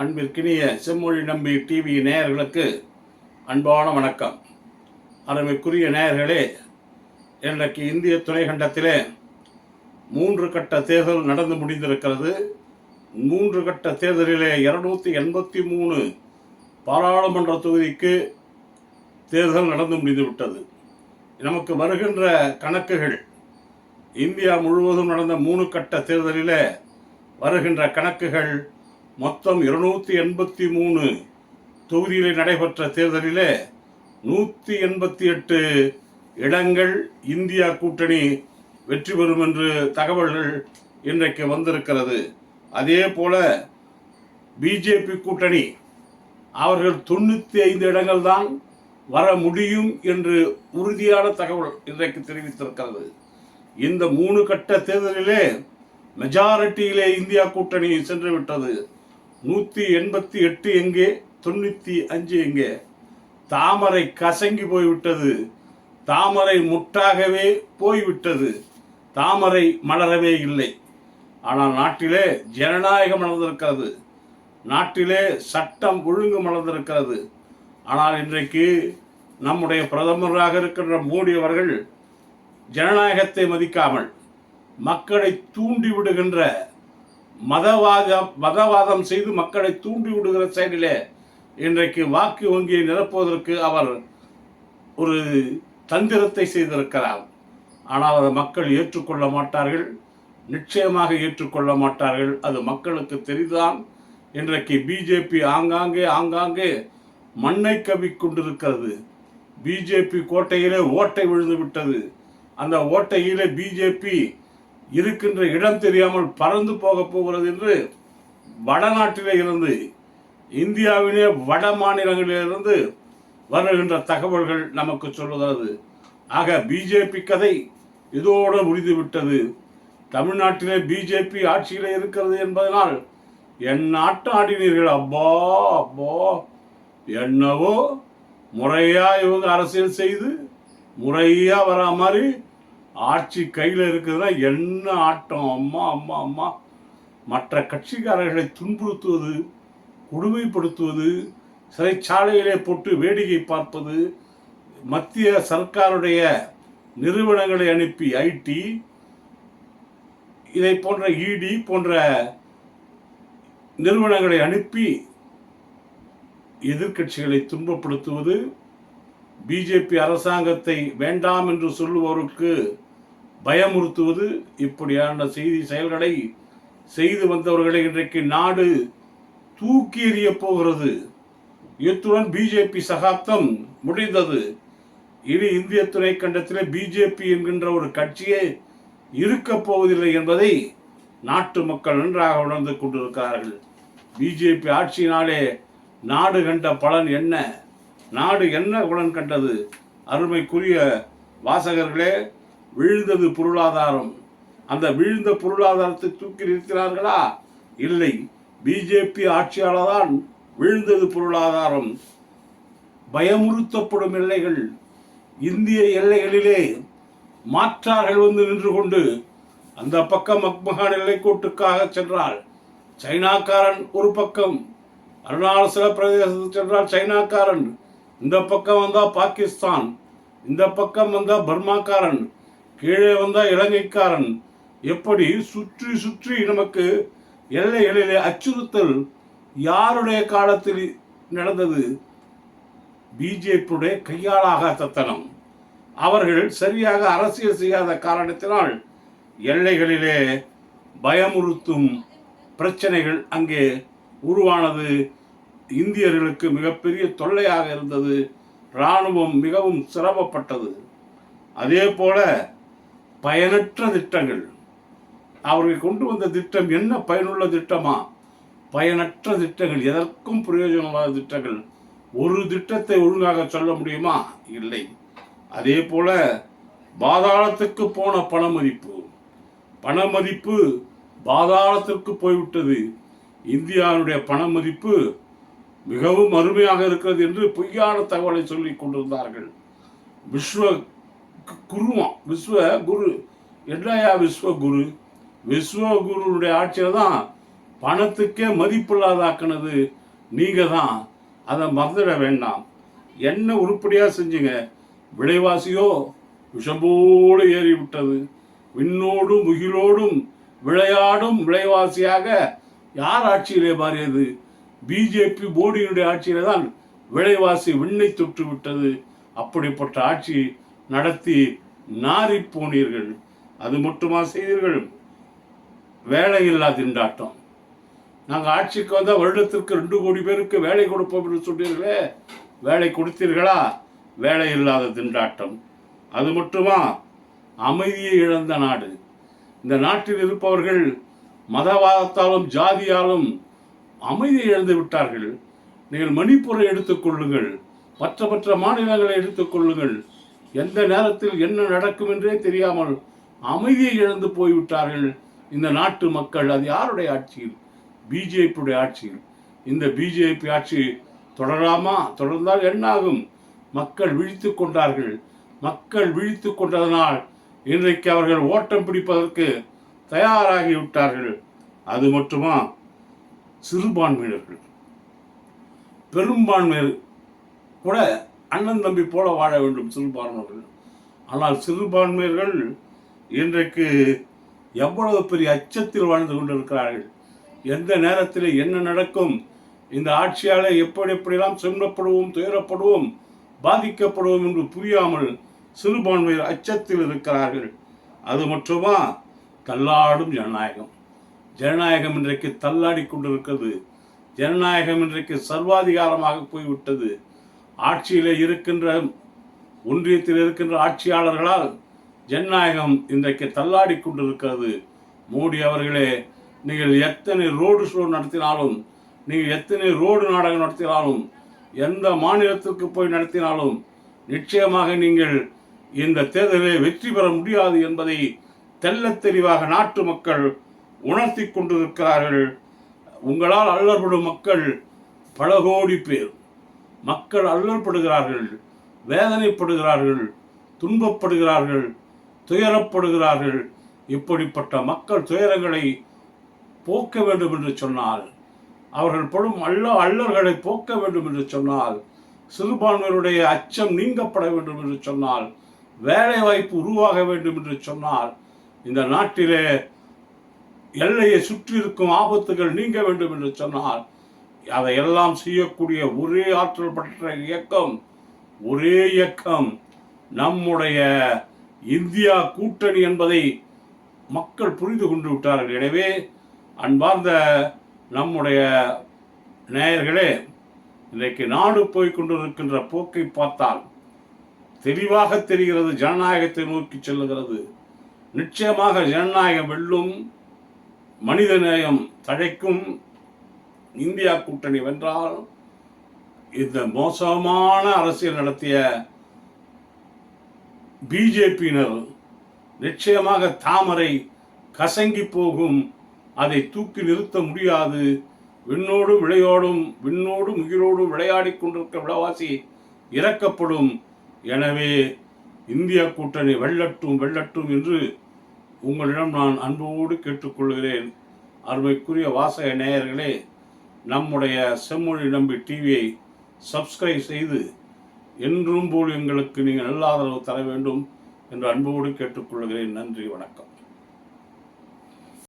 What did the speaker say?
அன்பிற்கினிய செம்மொழி நம்பி டிவி நேயர்களுக்கு அன்பான வணக்கம். அருமைக்குரிய நேயர்களே இன்றைக்கு இந்திய துணைக்கண்டத்திலே மூன்று கட்ட தேர்தல் நடந்து முடிந்திருக்கிறது. மூன்று கட்ட தேர்தலிலே இருநூத்தி எண்பத்தி மூணு பாராளுமன்ற தொகுதிக்கு தேர்தல் நடந்து முடிந்துவிட்டது. நமக்கு வருகின்ற கணக்குகள் இந்தியா முழுவதும் நடந்த மூணு கட்ட தேர்தலிலே வருகின்ற கணக்குகள் மொத்தம் இருநூத்தி எண்பத்தி மூணு தொகுதியில் நடைபெற்ற தேர்தலிலே நூற்றி எண்பத்தி எட்டு இடங்கள் இந்தியா கூட்டணி வெற்றி பெறும் என்று தகவல்கள் இன்றைக்கு வந்திருக்கிறது. அதே போல பிஜேபி கூட்டணி அவர்கள் தொண்ணூற்றி ஐந்து இடங்கள் தான் வர முடியும் என்று உறுதியான தகவல் இன்றைக்கு தெரிவித்திருக்கிறது. இந்த மூணு கட்ட தேர்தலிலே மெஜாரிட்டியிலே இந்தியா கூட்டணி சென்று விட்டது நூற்றி எண்பத்தி எட்டு எங்கே? தொண்ணூற்றி அஞ்சு எங்கே? தாமரை கசங்கி போய்விட்டது. தாமரை முட்டாகவே போய்விட்டது. தாமரை மலரவே இல்லை. ஆனால் நாட்டிலே ஜனநாயகம் மலர்ந்திருக்கிறது. நாட்டிலே சட்டம் ஒழுங்கு மலர்ந்திருக்கிறது. ஆனால் இன்றைக்கு நம்முடைய பிரதமராக இருக்கின்ற மோடி அவர்கள் ஜனநாயகத்தை மதிக்காமல் மக்களை தூண்டி விடுகின்ற மதவாதம் மதவாதம் செய்து மக்களை தூண்டி விடுகிற செயலிலே இன்றைக்கு வாக்கு வங்கியை நிரப்புவதற்கு அவர் ஒரு தந்திரத்தை செய்திருக்கிறார். ஆனால் அதை மக்கள் ஏற்றுக்கொள்ள மாட்டார்கள். நிச்சயமாக ஏற்றுக்கொள்ள மாட்டார்கள். அது மக்களுக்கு தெரிதான். இன்றைக்கு பிஜேபி ஆங்காங்கே ஆங்காங்கே மண்ணை கவி கொண்டிருக்கிறது. பிஜேபி கோட்டையிலே ஓட்டை விழுந்து விட்டது. அந்த ஓட்டையிலே பிஜேபி இருக்கின்ற இடம் தெரியாமல் பறந்து போக போகிறது என்று வடநாட்டிலே இருந்து இந்தியாவிலே வட மாநிலங்களிலிருந்து வருகின்ற தகவல்கள் நமக்கு சொல்லுகிறது ஆக பிஜேபி கதை இதோடு முடிந்துவிட்டது. தமிழ்நாட்டிலே பிஜேபி ஆட்சியில் இருக்கிறது என்பதனால் என் நாட்டு ஆடினீர்கள் அப்போ அப்போ என்னவோ முறையாக இவங்க அரசியல் செய்து முறையாக வரா மாதிரி ஆட்சி கையில் இருக்குதுன்னா என்ன ஆட்டம்? அம்மா அம்மா அம்மா. மற்ற கட்சிக்காரர்களை துன்புறுத்துவது கொடுமைப்படுத்துவது சிறைச்சாலையிலே போட்டு வேடிக்கை பார்ப்பது மத்திய சர்க்காருடைய நிறுவனங்களை அனுப்பி ஐடி இதை போன்ற இடி போன்ற நிறுவனங்களை அனுப்பி எதிர்க்கட்சிகளை துன்பப்படுத்துவது பிஜேபி அரசாங்கத்தை வேண்டாம் என்று சொல்லுவோருக்கு பயமுறுத்துவது இப்படியான செய்தி செயல்களை செய்து வந்தவர்களை இன்றைக்கு நாடு தூக்கி எறிய போகிறது. இத்துடன் பிஜேபி சகாப்தம் முடிந்தது. இனி இந்திய துணைக்கண்டத்திலே பிஜேபி என்கின்ற ஒரு கட்சியே இருக்கப் போவதில்லை என்பதை நாட்டு மக்கள் நன்றாக உணர்ந்து கொண்டிருக்கிறார்கள். பிஜேபி ஆட்சியினாலே நாடு கண்ட பலன் என்ன? நாடு என்ன குணம் கண்டது? அருமைக்குரிய வாசகர்களே விழுந்தது பொருளாதாரம். அந்த விழுந்த பொருளாதாரத்தை தூக்கி நிறுத்தினார்களா? இல்லை. பிஜேபி ஆட்சியாளர் தான் விழுந்தது பொருளாதாரம். பயமுறுத்தப்படும் எல்லைகள். இந்திய எல்லைகளிலே மாற்றார்கள் வந்து நின்று கொண்டு அந்த பக்கம் மக்மகான் எல்லைக்கோட்டுக்காக சென்றால் சைனாக்காரன் ஒரு பக்கம். அருணாச்சல பிரதேசத்துக்கு சென்றால் சைனாக்காரன். இந்த பக்கம் வந்தா பாகிஸ்தான் இந்த பக்கம் வந்தா பர்மாக்காரன் கீழே வந்தா இலங்கைக்காரன். எப்படி சுற்றி சுற்றி நமக்கு எல்லைகளிலே அச்சுறுத்தல் யாருடைய காலத்தில் நடந்தது? பிஜேபியுடைய கையாளாக தத்தனம் அவர்கள் சரியாக அரசியல் செய்யாத காரணத்தினால் எல்லைகளிலே பயமுறுத்தும் பிரச்சனைகள் அங்கே உருவானது. இந்தியர்களுக்கு மிகப்பெரிய தொல்லையாக இருந்தது. இராணுவம் மிகவும் சிரமப்பட்டது. அதே போல பயனற்ற திட்டங்கள். அவர்கள் கொண்டு வந்த திட்டம் என்ன? பயனுள்ள திட்டமா? பயனற்ற திட்டங்கள். எதற்கும் பிரயோஜனமான திட்டங்கள். ஒரு திட்டத்தை ஒழுங்காக சொல்ல முடியுமா? இல்லை. அதே போல பாதாளத்துக்கு போன பண மதிப்பு பண மதிப்பு பாதாளத்திற்கு போய்விட்டது. இந்தியாவுடைய பண மதிப்பு மிகவும் அருமையாக இருக்கிறது என்று பொய்யான தகவலை சொல்லிக் கொண்டிருந்தார்கள். விஸ்வ குருமா விஸ்வ குரு. என்னையா விஸ்வ குரு? விஸ்வ குருவுடைய ஆட்சியில் தான் பணத்துக்கே மதிப்பில்லாதாக்குனது. நீங்கள் தான். அதை மறந்துட வேண்டாம். என்ன உருப்படியாக செஞ்சீங்க? விலைவாசியோ விஷம்போடு ஏறிவிட்டது. விண்ணோடும் முகிலோடும் விளையாடும் விலைவாசியாக யார் ஆட்சியிலே மாறியது? பிஜேபி மோடியினுடைய ஆட்சியில தான் விலைவாசி விண்ணை தொற்று விட்டது. அப்படிப்பட்ட ஆட்சி நடத்தி நாரி போனீர்கள். அது மட்டுமா செய்தீர்கள்? வேலையில்லா திண்டாட்டம். நாங்கள் ஆட்சிக்கு வந்தால் வருடத்திற்கு ரெண்டு கோடி பேருக்கு வேலை கொடுப்போம் என்று சொன்னீர்களே. வேலை கொடுத்தீர்களா? வேலை இல்லாத திண்டாட்டம். அது மட்டுமா? அமைதியை இழந்த நாடு. இந்த நாட்டில் இருப்பவர்கள் மதவாதத்தாலும் ஜாதியாலும் அமைதியை இழந்து விட்டார்கள். நீங்கள் மணிப்பூரை எடுத்துக்கொள்ளுங்கள் மற்ற மற்ற மாநிலங்களை எடுத்துக்கொள்ளுங்கள் எந்த நேரத்தில் என்ன நடக்கும் என்றே தெரியாமல் அமைதியை இழந்து போய்விட்டார்கள். இந்த நாட்டு மக்கள் அது யாருடைய ஆட்சியில்? பிஜேபியுடைய ஆட்சியில். இந்த பிஜேபி ஆட்சி தொடராமா? தொடர்ந்தால் என்னாகும்? மக்கள் விழித்து கொண்டார்கள். மக்கள் விழித்து கொண்டதனால் இன்றைக்கு அவர்கள் ஓட்டம் பிடிப்பதற்கு தயாராகிவிட்டார்கள் அது மட்டுமா? சிறுபான்மையினர்கள். பெரும்பான்மையர் கூட அண்ணன் தம்பி போல வாழ வேண்டும் சிறுபான்மையர்கள் ஆனால் சிறுபான்மையர்கள் இன்றைக்கு எவ்வளவு பெரிய அச்சத்தில் வாழ்ந்து கொண்டிருக்கிறார்கள். எந்த நேரத்தில் என்ன நடக்கும்? இந்த ஆட்சியால் எப்படி எப்படியெல்லாம் செல்லப்படுவோம் துயரப்படுவோம் பாதிக்கப்படுவோம் என்று புரியாமல் சிறுபான்மையர் அச்சத்தில் இருக்கிறார்கள். அது மட்டுமா? தள்ளாடும் ஜனநாயகம். ஜனநாயகம் இன்றைக்கு தள்ளாடி கொண்டிருக்கிறது. ஜனநாயகம் இன்றைக்கு சர்வாதிகாரமாக போய்விட்டது. ஆட்சியில் இருக்கின்ற ஒன்றியத்தில் இருக்கின்ற ஆட்சியாளர்களால் ஜனநாயகம் இன்றைக்கு தள்ளாடி கொண்டிருக்கிறது. மோடி அவர்களே நீங்கள் எத்தனை ரோடு ஷோ நடத்தினாலும் நீங்கள் எத்தனை ரோடு நாடகம் நடத்தினாலும் எந்த மாநிலத்திற்கு போய் நடத்தினாலும் நிச்சயமாக நீங்கள் இந்த தேர்தலில் வெற்றி பெற முடியாது என்பதை தெள்ளத் தெளிவாக நாட்டு மக்கள் உணர்த்தி கொண்டிருக்கிறார்கள் உங்களால் அல்லற்படும் மக்கள் பல கோடி பேர். மக்கள் அல்லற்படுகிறார்கள் வேதனைப்படுகிறார்கள் துன்பப்படுகிறார்கள் துயரப்படுகிறார்கள். இப்படிப்பட்ட மக்கள் துயரங்களை போக்க வேண்டும் என்று சொன்னால் அவர்கள் படும் அல்ல அல்லர்களை போக்க வேண்டும் என்று சொன்னால் சிறுபான்மையினுடைய அச்சம் நீங்கப்பட வேண்டும் என்று சொன்னால் வேலை வாய்ப்பு உருவாக வேண்டும் என்று சொன்னால் இந்த நாட்டிலே எல்லையை சுற்றி இருக்கும் ஆபத்துகள் நீங்க வேண்டும் என்று சொன்னால் அதையெல்லாம் செய்யக்கூடிய ஒரே ஆற்றல் பெற்ற இயக்கம் ஒரே இயக்கம் நம்முடைய இந்தியா கூட்டணி என்பதை மக்கள் புரிந்து கொண்டு விட்டார்கள். எனவே அன்பார்ந்த நம்முடைய நேயர்களே இன்றைக்கு நாடு போய் கொண்டிருக்கின்ற போக்கை பார்த்தால் தெளிவாக தெரிகிறது ஜனநாயகத்தை நோக்கி செல்லுகிறது. நிச்சயமாக ஜனநாயகம் வெல்லும் மனித நேயம் தழைக்கும் இந்தியா கூட்டணி வென்றால் இந்த மோசமான அரசியல் நடத்திய பிஜேபியினர் நிச்சயமாக தாமரை கசங்கி போகும். அதை தூக்கி நிறுத்த முடியாது. விண்ணோடும் விளையோடும் விண்ணோடும் உயிரோடும் விளையாடி கொண்டிருக்க விளவாசி இறக்கப்படும். எனவே இந்திய கூட்டணி வெள்ளட்டும் வெள்ளட்டும் என்று உங்களிடம் நான் அன்போடு கேட்டுக்கொள்கிறேன். அருமைக்குரிய வாசக நேயர்களே நம்முடைய செம்மொழி நம்பி டிவியை சப்ஸ்கிரைப் செய்து என்றும் போல் எங்களுக்கு நீங்கள் நல்ல ஆதரவு தர வேண்டும் என்று அன்போடு கேட்டுக்கொள்கிறேன். நன்றி வணக்கம்.